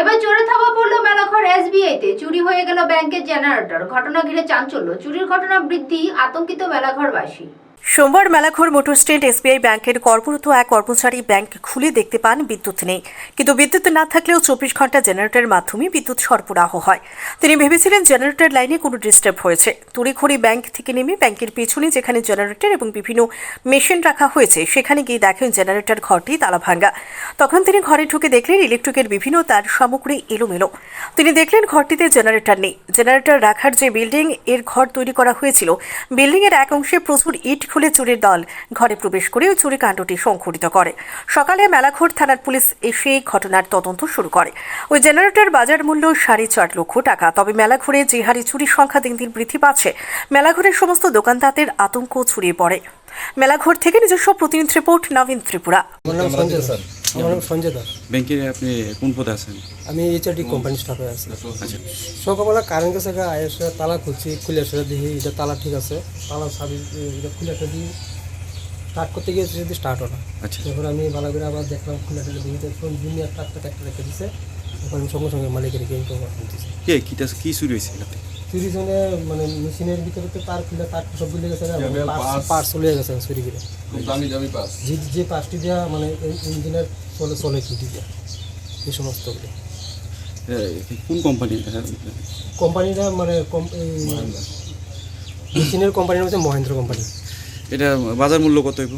এবার চোরে থাবা পড়ল মেলাঘর এসবিআইতে। চুরি হয়ে গেল ব্যাংকের জেনারেটর। ঘটনা ঘিরে চাঞ্চল্য। চুরির ঘটনা বৃদ্ধি আতঙ্কিত মেলাঘরবাসী। সোমবার মেলাঘর মোটর স্ট্যান্ড এসবিআই ব্যাংকের কর্মরত এক কর্মচারী ব্যাংক খুলে দেখতে পান বিদ্যুৎ নেই। কিন্তু বিদ্যুৎ না থাকলেও চব্বিশ ঘণ্টা জেনারেটরের মাধ্যমে বিদ্যুৎ সরবরাহ হয়। তিনি ভেবেছিলেন জেনারেটর লাইনে কোনো ডিস্টার্ব হয়েছে। তড়িঘড়ি ব্যাংক থেকে নেমে ব্যাংকের পেছনে যেখানে জেনারেটর এবং বিভিন্ন মেশিন রাখা হয়েছে, সেখানে গিয়ে দেখেন জেনারেটর ঘরটি তালা ভাঙ্গা তখন তিনি ঘরে ঢুকে দেখলেন ইলেকট্রিকের বিভিন্ন তার সামগ্রী এলোমেলো। তিনি দেখলেন ঘরটিতে জেনারেটর নেই। জেনারেটর রাখার যে বিল্ডিং, এর ঘর তৈরি করা হয়েছিল। বিল্ডিং এর এক অংশে প্রচুর ইট খুলে চুরির দল। ঘরে প্রবেশ করে ওই চুরি কাণ্ডটি সংঘটিত করে। সকালে মেলাঘোর থানার পুলিশ এসে ঘটনার তদন্ত শুরু করে। ওই জেনারেটর বাজার মূল্য সাড়ে চার লক্ষ টাকা। তবে মেলাঘোরে যে হারে চুরির সংখ্যা দিন দিন বৃদ্ধি পাচ্ছে, মেলাঘোরের সমস্ত দোকানদারদের আতঙ্ক ছড়িয়ে পড়ে। মেলাঘর থেকে নিজস্ব প্রতিনিধি রিপোর্ট নবীন ত্রিপুরা। আমার নাম সঞ্জয় স্যার। আমার নাম সঞ্জয় দাস। ব্যাংকে আপনি কোন পদে আছেন? আমি এইচআরডি কোম্পানি স্টাফে আছি। আচ্ছা। সকালবেলা কারেন্ট গেছে তালা খুলছি খুলে দেখি এটা তালা ঠিক আছে। তালা সাবি এটা খুলে দিই স্টার্ট করতে গিয়েছে যদি স্টার্ট হলো আচ্ছা। তারপর আমি ভালো করে আবার দেখলাম খুলে দেখি তখন জুনিয়ার একটা রেখে দিছে। তখন সঙ্গে সঙ্গে মালিকের গিয়ে দিচ্ছি কে কি চুরি হয়েছে? চুরি জন্য মানে মেশিনের ভিতরে তো তার খুলে তার সব গুলে গেছে পার্স চলে গেছে চুরি করে দামি দামি পাস যে যে পাঁচটি দেওয়া মানে ইঞ্জিনের চলে চলে চুরি দেওয়া এই সমস্তগুলো। এ, কোন কোম্পানি কোম্পানিটা মানে মেশিনের কোম্পানির হচ্ছে মহেন্দ্র কোম্পানি। এটা বাজার মূল্য কত হইব?